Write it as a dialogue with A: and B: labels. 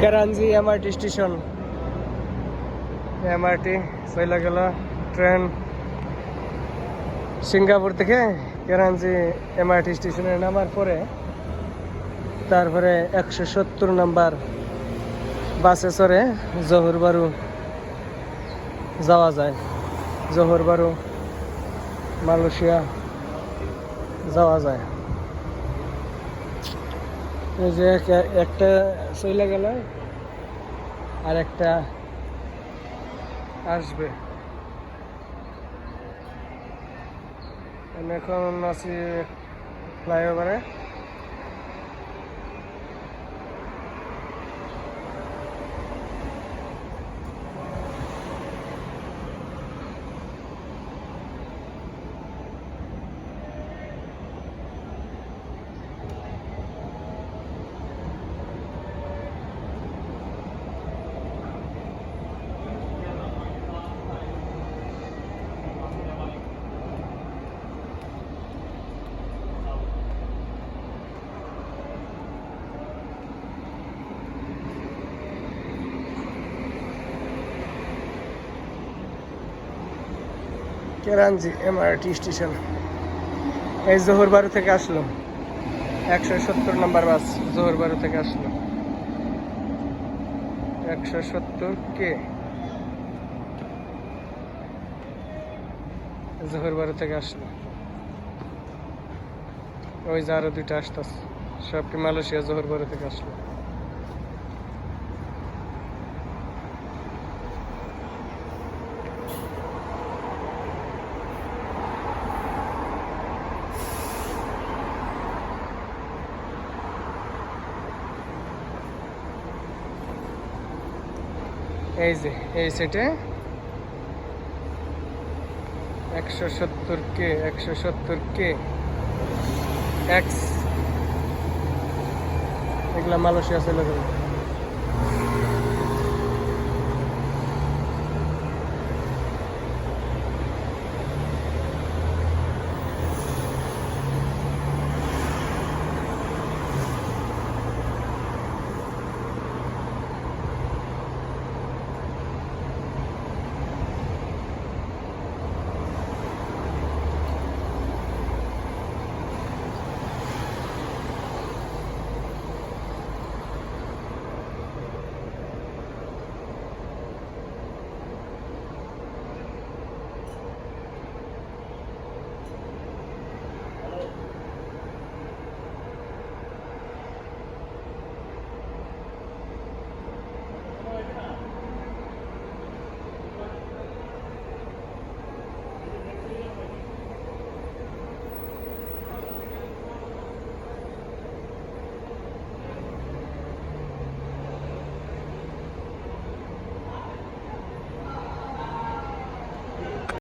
A: কেরানজি MRT station. MRT চলে গেল, train. Singapore থেকে কেরানজি এমআরটি স্টেশনে নামার পরে তারপরে একশো সত্তর নাম্বার বাসে চড়ে জহুরবারু যাওয়া যায়। জহুরবারু মালয়েশিয়া যাওয়া যায়। যে এক- একটা চলে গেল আর একটা আসবে। এখন আছি ফ্লাইওভারে। কেরানজি এমআরটি স্টেশন। এই জোহরবারু থেকে আসলো। একশো সত্তর নম্বর বাস জোহরবারু থেকে আসলো। একশো সত্তর কে? জোহরবারু থেকে আসলো। ওই যে আরও দুইটা আসতেছে। সবটি মালয়েশিয়া জোহরবারু থেকে আসলো। এই যে, এই সেটে একশো সত্তর কে, একশো সত্তর কে, এক্স। এগুলা মালয়েশিয়া চলে যাবে।